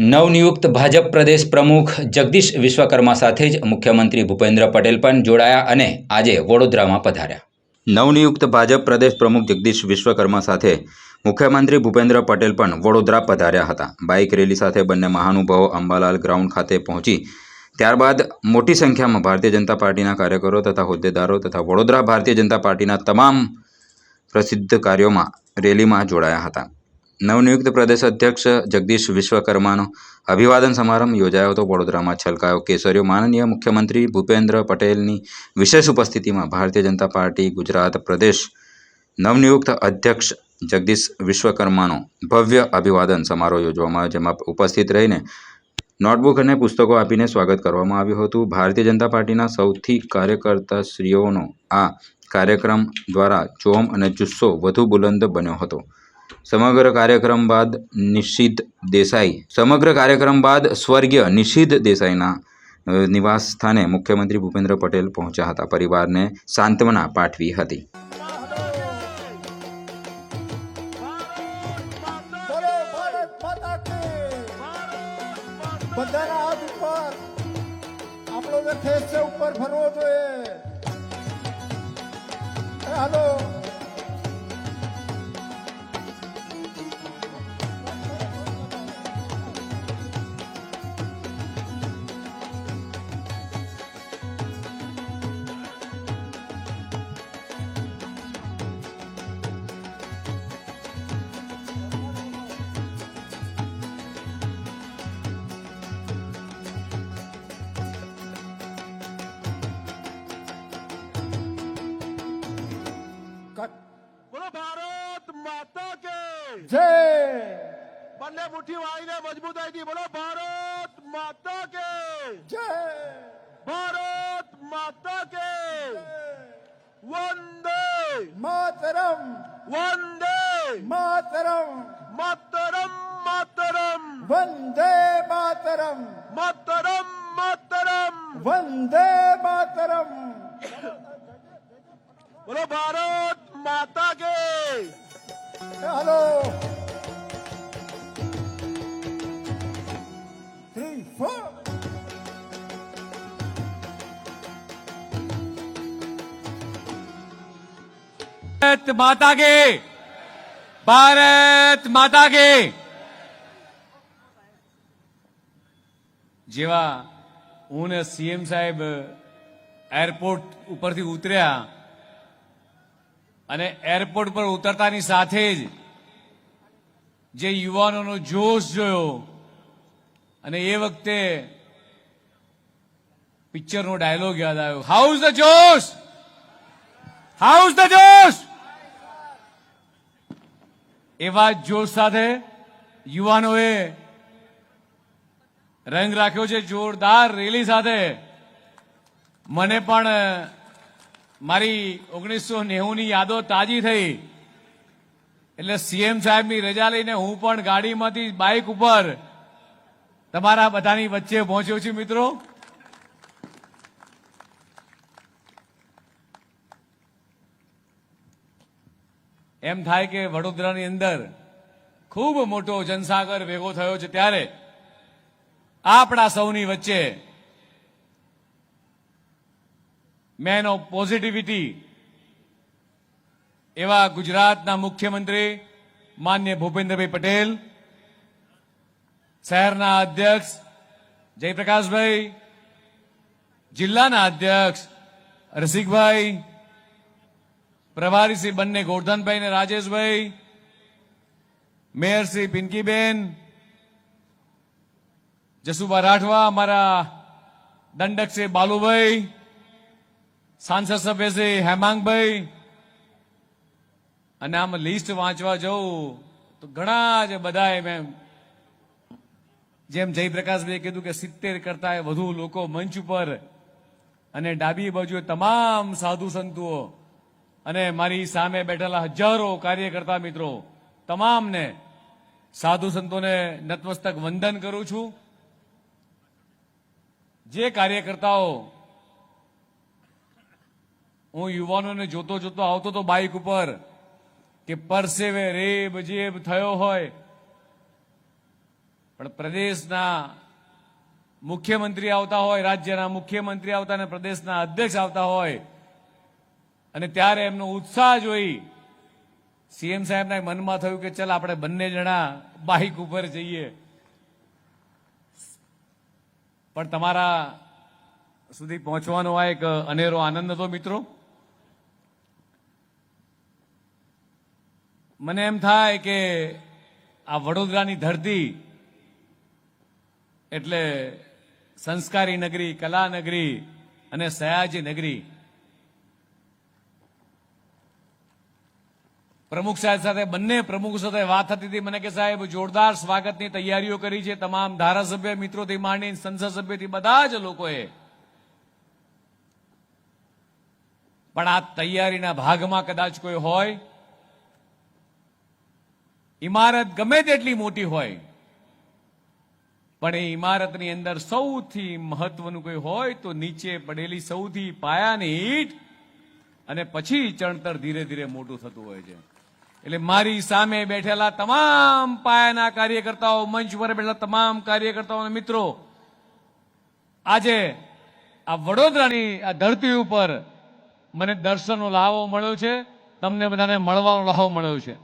નવનિયુક્ત ભાજપ પ્રદેશ પ્રમુખ જગદીશ વિશ્વકર્મા સાથે જ મુખ્યમંત્રી ભૂપેન્દ્ર પટેલ પણ જોડાયા અને આજે વડોદરામાં પધાર્યા. નવનિયુક્ત ભાજપ પ્રદેશ પ્રમુખ જગદીશ વિશ્વકર્મા સાથે મુખ્યમંત્રી ભૂપેન્દ્ર પટેલ પણ વડોદરા પધાર્યા હતા. બાઇક રેલી સાથે બંને મહાનુભાવો અંબાલાલ ગ્રાઉન્ડ ખાતે પહોંચી, ત્યારબાદ મોટી સંખ્યામાં ભારતીય જનતા પાર્ટીના કાર્યકરો તથા હોદ્દેદારો તથા વડોદરા ભારતીય જનતા પાર્ટીના તમામ પ્રસિદ્ધ કાર્યોમાં રેલીમાં જોડાયા હતા. નવનિયુક્ત પ્રદેશ અધ્યક્ષ જગદીશ વિશ્વકર્માનો અભિવાદન સમારંભ યોજાયો હતો. વડોદરામાં છલકાયો કેસરીઓ માનનીય મુખ્યમંત્રી ભૂપેન્દ્ર પટેલની વિશેષ ઉપસ્થિતિમાં ભારતીય જનતા પાર્ટી ગુજરાત પ્રદેશ નવનિયુક્ત અધ્યક્ષ જગદીશ વિશ્વકર્માનો ભવ્ય અભિવાદન સમારોહ યોજવામાં આવ્યો, જેમાં ઉપસ્થિત રહીને નોટબુક અને પુસ્તકો આપીને સ્વાગત કરવામાં આવ્યું હતું. ભારતીય જનતા પાર્ટીના સૌથી કાર્યકર્તા શ્રીઓનો આ કાર્યક્રમ દ્વારા જોમ અને જુસ્સો વધુ બુલંદ બન્યો હતો. સમગ્ર કાર્યક્રમ બાદ નિશિત દેસાઈ. સમગ્ર કાર્યક્રમ બાદ સ્વર્ગીય નિશિત દેસાઈના નિવાસ સ્થાને મુખ્યમંત્રી ભૂપેન્દ્ર પટેલ પહોંચ્યા હતા. પરિવારને સાંત્વના પાઠવી હતી. બધાના હાથ ઉપર આપણો ઉપર ફરવો જોઈએ. जय। बनले मुठी वाहिने मजबूत आहे ती. बोला भारत माता के। जय। भारत माता के। वंदे। मातरम। वंदे। मातरम। मातरम मातरम। वंदे मातरम। मातरम मातरम। वंदे मातरम। बोलो भारत माता હાલો થ્રી ફોર ભારત માતા કે ભારત માતા કે જેવા હું ને સીએમ સાહેબ એરપોર્ટ ઉપરથી ઉતર્યા અને એરપોર્ટ પર ઉતરતાની સાથે જ જે યુવાનોનો જોશ જોયો અને એ વખતે પિક્ચરનો ડાયલોગ યાદ આવ્યો. How's the josh how's the josh એવા જોશ સાથે યુવાનોએ રંગ રાખ્યો છે. જોરદાર રેલી સાથે. મને પણ મારી ઓગણીસો નેવુંની યાદો તાજી થઈ. એટલે સીએમ સાહેબની રજા લઈને હું પણ ગાડીમાંથી બાઇક ઉપર તમારા બધાની વચ્ચે પહોંચ્યો છું મિત્રો. એમ થાય કે વડોદરાની અંદર ખૂબ મોટો જનસાગર ભેગો થયો છે ત્યારે આપણા સૌની વચ્ચે મેન ઓફ પોઝિટિવિટી એવા ગુજરાતના મુખ્યમંત્રી માન્ય ભૂપેન્દ્રભાઈ પટેલ, શહેરના અધ્યક્ષ જયપ્રકાશભાઈ, જિલ્લાના અધ્યક્ષ રસિકભાઈ, પ્રભારી શ્રી બંને ગોરધનભાઈ અને રાજેશભાઈ, મેયર શ્રી પિંકીબેન જસુભા રાઠવા અમારા દંડક શ્રી બાલુભાઈ સાંસદ સભ્ય શ્રી હેમાંગભાઈ. અને આમ લિસ્ટ વાંચવા જવું તો ઘણા જ બધા મેં જેમ જયપ્રકાશભાઈ કીધું કે સિત્તેર કરતા વધુ લોકો મંચ ઉપર અને ડાબી બાજુએ તમામ સાધુ સંતુઓ અને મારી સામે બેઠેલા હજારો કાર્યકર્તા મિત્રો, તમામને સાધુ સંતોને નતમસ્તક વંદન કરું છું. જે કાર્યકર્તાઓ હું યુવાનોને જોતો જોતો આવતો તો બાઇક ઉપર કે પરસેવે રેબ જેબ થયો હોય. પણ પ્રદેશના મુખ્યમંત્રી આવતા હોય, રાજ્યના મુખ્યમંત્રી આવતા અને પ્રદેશના અધ્યક્ષ આવતા હોય અને ત્યારે એમનો ઉત્સાહ જોઈ સીએમ સાહેબના મનમાં થયું કે ચલ આપણે બંને જણા બાઇક ઉપર જઈએ. પણ તમારા સુધી પહોંચવાનો આ એક અનેરો આનંદ હતો મિત્રો. મને એમ થાય કે આ વડોદરાની ધરતી એટલે સંસ્કારી નગરી, કલા નગરી અને સયાજી નગરી. પ્રમુખ સાહેબ સાથે, બંને પ્રમુખ સાથે વાત થતી હતી મને કે સાહેબ, જોરદાર સ્વાગતની તૈયારીઓ કરી છે તમામ ધારાસભ્ય મિત્રોથી માંડીને સંસદ સભ્યથી બધા જ લોકોએ. પણ આ તૈયારીના ભાગમાં કદાચ કોઈ હોય ઇમારત ગમે તેટલી મોટી હોય, પણ એ ઇમારતની અંદર સૌથી મહત્વનું કોઈ હોય તો નીચે પડેલી સૌથી પાયાની ઈટ અને પછી ચણતર ધીરે ધીરે મોટું થતું હોય છે. એટલે મારી સામે બેઠેલા તમામ પાયાના કાર્યકર્તાઓ, મંચ પર બેઠેલા તમામ કાર્યકર્તાઓ મિત્રો, આજે આ વડોદરાની આ ધરતી ઉપર મને દર્શનનો લાવો મળ્યો છે, તમને બધાને મળવાનો લાવો મળ્યો છે.